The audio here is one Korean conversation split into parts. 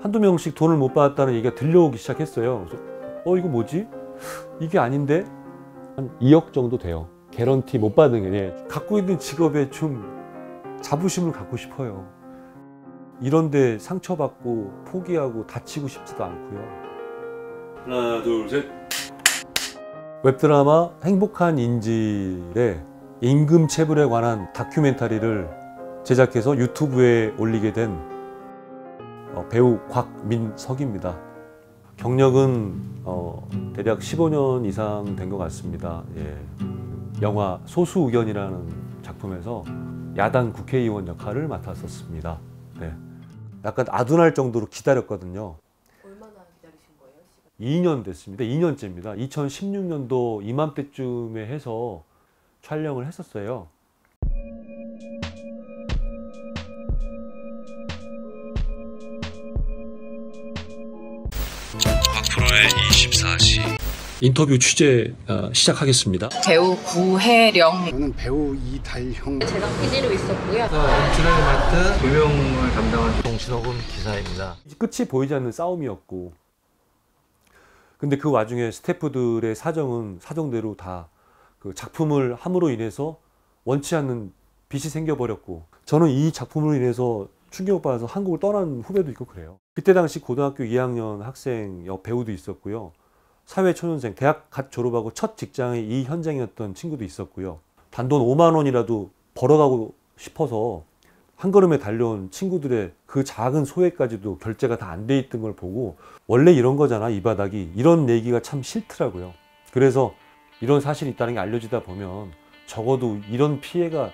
한두 명씩 돈을 못 받았다는 얘기가 들려오기 시작했어요. 그래서 어 이거 뭐지? 이게 아닌데 한 2억 정도 돼요. 개런티 못 받은 게 예. 갖고 있는 직업에 좀 자부심을 갖고 싶어요. 이런데 상처받고 포기하고 다치고 싶지도 않고요. 하나 둘 셋. 웹드라마 행복한 인질의 임금 체불에 관한 다큐멘터리를 제작해서 유튜브에 올리게 된 어, 배우 곽민석입니다. 경력은 어, 대략 15년 이상 된 것 같습니다. 예. 영화 소수 의견이라는 작품에서 야당 국회의원 역할을 맡았었습니다. 네. 약간 아둔할 정도로 기다렸거든요. 얼마나 기다리신 거예요? 시간? 2년 됐습니다. 2년째입니다. 2016년도 이맘때쯤에 해서 촬영을 했었어요. 곽프로의 24시 인터뷰 취재 어, 시작하겠습니다. 배우 구혜령 저는 배우 이달형 제가 PD로 있었고요. 연출을 맡은 조명을 담당한 동신호군 기사입니다. 끝이 보이지 않는 싸움이었고 근데 그 와중에 스태프들의 사정은 사정대로 다 그 작품을 함으로 인해서 원치 않는 빚이 생겨버렸고 저는 이 작품으로 인해서 충격받아서 한국을 떠난 후배도 있고 그래요. 그때 당시 고등학교 2학년 학생 여 배우도 있었고요. 사회초년생 대학 갓 졸업하고 첫 직장이 이 현장이었던 친구도 있었고요. 단돈 5만 원이라도 벌어가고 싶어서 한 걸음에 달려온 친구들의 그 작은 소외까지도 결제가 다 안 돼 있던 걸 보고 원래 이런 거잖아 이 바닥이. 이런 얘기가 참 싫더라고요. 그래서 이런 사실이 있다는 게 알려지다 보면 적어도 이런 피해가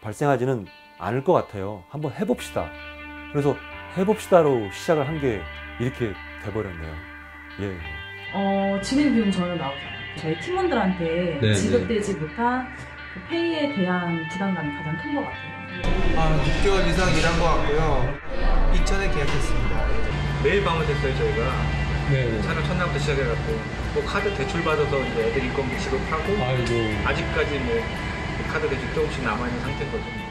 발생하지는 않을 것 같아요 한번 해봅시다 그래서 해봅시다로 시작을 한 게 이렇게 돼버렸네요 예. 어, 진행 비용 전혀 나오지 않아요. 저희 팀원들한테 네, 지급되지 못한 그 페이에 대한 부담감이 가장 큰 것 같아요. 한 6개월 이상 일한 것 같고요. 2천에 계약했습니다. 매일 방을 됐어요 저희가. 네. 촬영 첫날부터 시작해갖고 뭐 카드 대출 받아서 이제 애들 인건비 지급하고 아이고. 아직까지 뭐 카드 대출 조금씩 남아있는 상태거든요.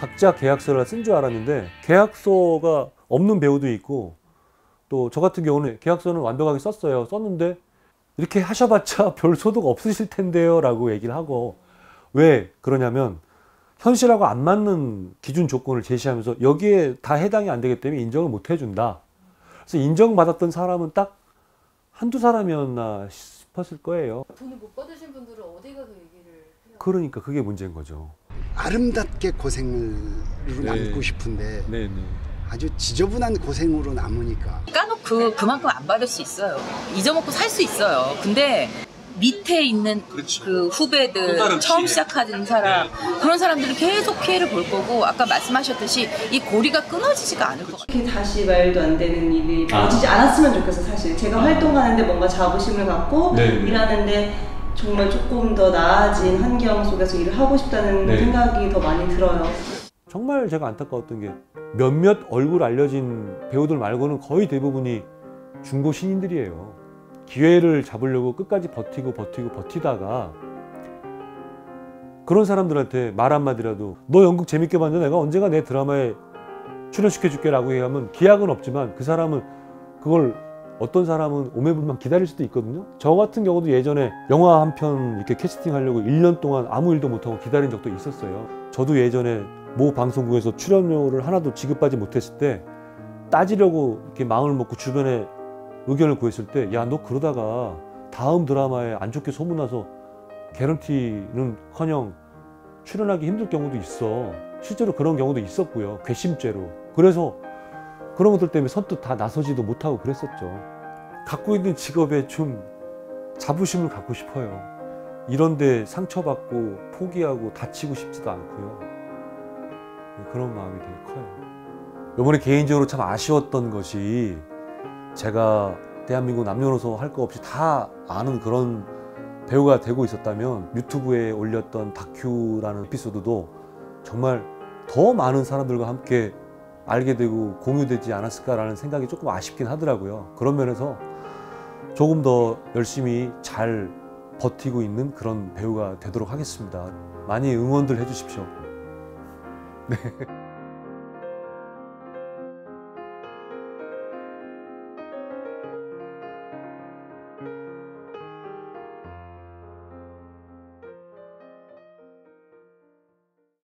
각자 계약서를 쓴 줄 알았는데 계약서가 없는 배우도 있고 또 저 같은 경우는 계약서는 완벽하게 썼어요. 썼는데 이렇게 하셔봤자 별 소득 없으실 텐데요 라고 얘기를 하고 왜 그러냐면 현실하고 안 맞는 기준 조건을 제시하면서 여기에 다 해당이 안 되기 때문에 인정을 못 해준다. 그래서 인정받았던 사람은 딱 한두 사람이었나 싶었을 거예요. 돈을 못 받으신 분들은 어디 가서 얘기를 해요? 그러니까 그게 문제인 거죠. 아름답게 고생을 네. 남고 싶은데 네네. 아주 지저분한 고생으로 남으니까 까놓고 그만큼 안 받을 수 있어요. 잊어먹고 살 수 있어요. 근데 밑에 있는 그 후배들 처음 시작하는 사람 그런 사람들은 계속 피해를 볼 거고 아까 말씀하셨듯이 이 고리가 끊어지지가 않을 것 같아요. 이렇게 다시 말도 안 되는 일이 아. 벌어지지 않았으면 좋겠어 사실 제가 활동하는데 뭔가 자부심을 갖고 네. 일하는데 정말 조금 더 나아진 환경 속에서 일을 하고 싶다는 네. 생각이 더 많이 들어요 정말 제가 안타까웠던 게 몇몇 얼굴 알려진 배우들 말고는 거의 대부분이 중고 신인들이에요. 기회를 잡으려고 끝까지 버티고 버티고 버티다가 그런 사람들한테 말 한마디라도 너 연극 재밌게 봤는데 내가 언젠가 내 드라마에 출연시켜줄게 라고 얘기하면 기약은 없지만 그 사람은 그걸 어떤 사람은 오매불만 기다릴 수도 있거든요. 저 같은 경우도 예전에 영화 한 편 이렇게 캐스팅 하려고 1년 동안 아무 일도 못하고 기다린 적도 있었어요. 저도 예전에 모 방송국에서 출연료를 하나도 지급받지 못했을 때 따지려고 이렇게 마음을 먹고 주변에 의견을 구했을 때 야 너 그러다가 다음 드라마에 안 좋게 소문나서 개런티는 커녕 출연하기 힘들 경우도 있어. 실제로 그런 경우도 있었고요. 괘씸죄로. 그래서 그런 것들 때문에 선뜻 다 나서지도 못하고 그랬었죠. 갖고 있는 직업에 좀 자부심을 갖고 싶어요. 이런데 상처받고 포기하고 다치고 싶지도 않고요. 네, 그런 마음이 되게 커요. 이번에 개인적으로 참 아쉬웠던 것이 제가 대한민국 남녀노소 할 거 없이 다 아는 그런 배우가 되고 있었다면 유튜브에 올렸던 다큐라는 에피소드도 정말 더 많은 사람들과 함께 알게 되고 공유되지 않았을까라는 생각이 조금 아쉽긴 하더라고요. 그런 면에서 조금 더 열심히 잘 버티고 있는 그런 배우가 되도록 하겠습니다. 많이 응원들 해주십시오. 네.